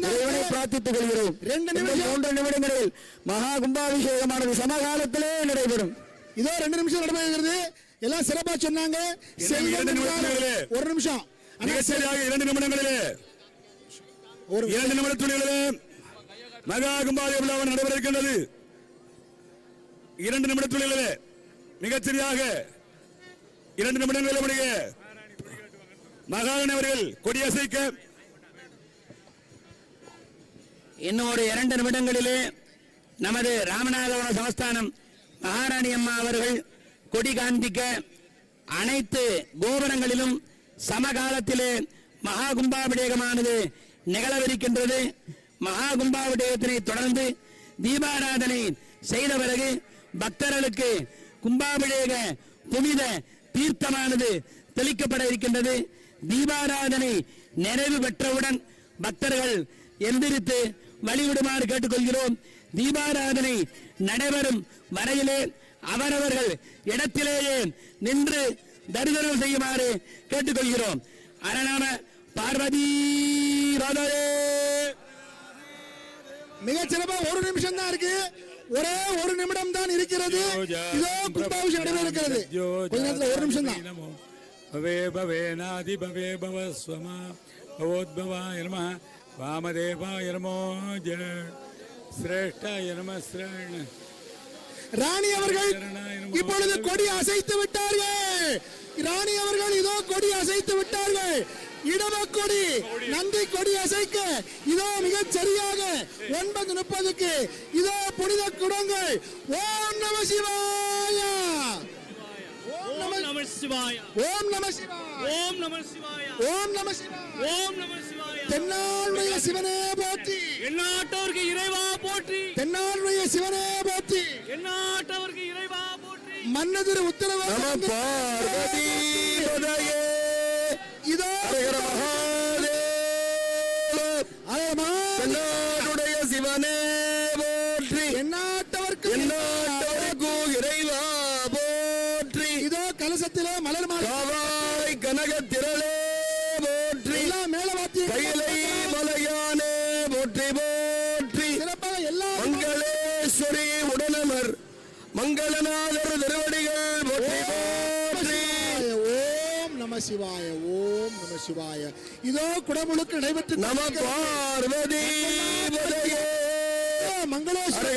இறைவனை. பிரார்த்தித்துக் கொள்கிறோம் ரெண்டு இந்த நிமிஷம். மூன்று நிமிடங்களில் மகா கும்பாபிஷேகமானது சமகாலத்திலே நடைபெறும். இதோ ரெண்டு நிமிஷம் நடைபெறுகிறது எல்லாம் சிறப்பா சொன்னாங்க. ஒரு நிமிஷம். இரண்டு நிமிடங்களிலே. ஒரு இரண்டு நிமிட துணிகளிலே மகா கும்பாதி விழாவும் நடைபெற இருக்கின்றது இரண்டு நிமிட துணிகளிலே மிகச்சரியாக இரண்டு நிமிடங்களில் அவர்கள் கொடியசைக்க இன்னொரு இரண்டு நிமிடங்களிலே நமது ராமநாதபுரம் சமஸ்தானம் மகாராணி அம்மா அவர்கள் கொடி காண்பிக்க அனைத்து கோபுரங்களிலும் சமகாலத்திலே மகா கும்பாபிடேகமானது நிகழவிருக்கின்றது. மகா கும்பாபிடேகத்தினை தொடர்ந்து தீபாராதனை செய்த பிறகு பக்தர்களுக்கு கும்பாபிடேக புனித தீர்த்தமானது தெளிக்கப்பட இருக்கின்றது. தீபாராதனை நிறைவு பெற்றவுடன் பக்தர்கள் எந்திரித்து வழிவிடுமாறு கேட்டுக்கொள்கிறோம். தீபாராதனை நடைபெறும் வரையிலே அவரவர்கள் இடத்திலேயே நின்று தரிதனம் செய்யுமாறு கேட்டுக்கொள்கிறோம். அரணாம பார்வதி மிகச்சிறப்பா ஒரு நிமிஷம் தான் இருக்கு. ஒரே ஒரு நிமிடம் தான் இருக்கிறது இதோ கும்பாபிஷேகம் நடைபெறுகிறது. கொஞ்ச நேரத்தில் ஒரு நிமிஷம் தான் பவே பவே நாதி பவே பவ ஸ்வமா பவோத்பவா நம. வாமதேவாய நமோ ஜெய சிரேஷ்டாய ராணி அவர்கள் இப்பொழுது கொடி அசைத்து விட்டார்கள். ராணி அவர்கள் இதோ கொடி அசைத்து விட்டார்கள். இடம கொடி நந்தி கொடி அசைக்க இதோ மிக சரியாக ஒன்பது முப்பதுக்கு இதோ புனித குடங்கள். ஓ நம சிவா சிவாய. ஓம் நம சிவாய. ஓம் நம சிவாய. ஓம் நம சிவாய. ஓம் நம சிவாய. தென்னாளுடைய சிவனே போற்றி. எந்நாட்டவருக்கு இறைவா போற்றி. தென்னாளுடைய சிவனே போற்றி. எந்நாட்டவருக்கு இறைவா போற்றி. மன்னதிரு நம உத்தரவு பார்வதி பதையே. இதோ மகாதேவ. சிவனே போற்றி. எந்நாட்டவர்க்கு கலசத்திலே மலர் மாலை கனக திரளே போற்றி. எல்லாம் மேலவாத்திய கைலை மலையானே போற்றி போற்றி. சிறப்பாக எல்லா மங்களேஸ்வரி உடனமர். மங்களநாதர் திருவடிகள் போற்றி போற்றி. ஓம் நம சிவாய ஓம் நம சிவாய. இதோ குடமுழுக்கு நடைபெற்று நம பார்வதி மங்களேஸ்வர.